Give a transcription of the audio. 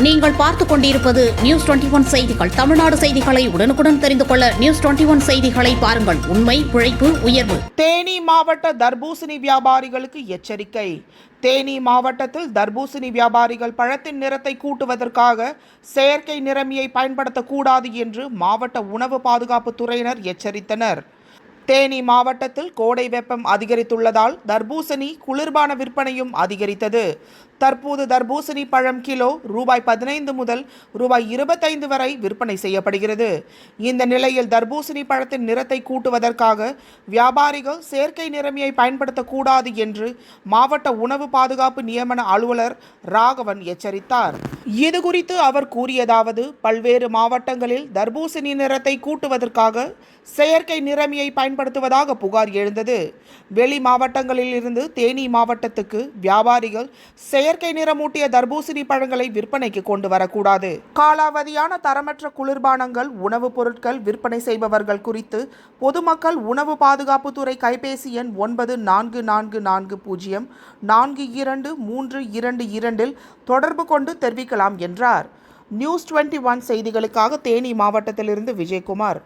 நீங்கள் பார்த்துக் கொண்டிருப்பது நியூஸ் டுவெண்டி ஒன் செய்திகள். தமிழ்நாடு செய்திகளை உடனுக்குடன் தெரிந்து கொள்ள நியூஸ் டுவெண்டி ஒன் செய்திகளை பாருங்கள். உண்மை உழைப்பு உயர்வு. தேனி மாவட்ட தர்பூசணி வியாபாரிகளுக்கு எச்சரிக்கை. தேனி மாவட்டத்தில் தர்பூசணி வியாபாரிகள் பழத்தின் நிறத்தை கூட்டுவதற்காக செயற்கை நிறமியை பயன்படுத்தக்கூடாது என்று மாவட்ட உணவு பாதுகாப்பு துறையினர் எச்சரித்தனர். தேனி மாவட்டத்தில் கோடை வெப்பம் அதிகரித்துள்ளதால் தர்பூசணி குளிர்பான விற்பனையும் அதிகரித்தது. தற்போது தர்பூசணி பழம் கிலோ ரூபாய் பதினைந்து முதல் ரூபாய் இருபத்தைந்து வரை விற்பனை செய்யப்படுகிறது. இந்த நிலையில் தர்பூசணி பழத்தின் நிறத்தை கூட்டுவதற்காக வியாபாரிகள் செயற்கை நிறமியை பயன்படுத்தக்கூடாது என்று மாவட்ட உணவு பாதுகாப்பு நியமன அலுவலர் ராகவன் எச்சரித்தார். இது குறித்து அவர் கூறியதாவது பல்வேறு மாவட்டங்களில் தர்பூசணி நிறத்தை கூட்டுவதற்காக செயற்கை நிறமியை பயன்படுத்துவதாக புகார் எழுந்தது. வெளி மாவட்டங்களில் இருந்து தேனி மாவட்டத்துக்கு வியாபாரிகள் செயற்கை நிறமூட்டிய தர்பூசணி பழங்களை விற்பனைக்கு கொண்டு வரக்கூடாது. காலாவதியான தரமற்ற குளிர்பானங்கள் உணவுப் பொருட்கள் விற்பனை செய்பவர்கள் குறித்து பொதுமக்கள் உணவு பாதுகாப்புத்துறை கைபேசி எண் ஒன்பது நான்கு நான்கு நான்கு பூஜ்ஜியம் நான்கு இரண்டு மூன்று இரண்டு இரண்டில் தொடர்பு கொண்டு தெரிவிக்கலாம் என்றார். நியூஸ் டுவெண்ட்டி ஒன் செய்திகளுக்காக தேனி மாவட்டத்திலிருந்து விஜயகுமார்.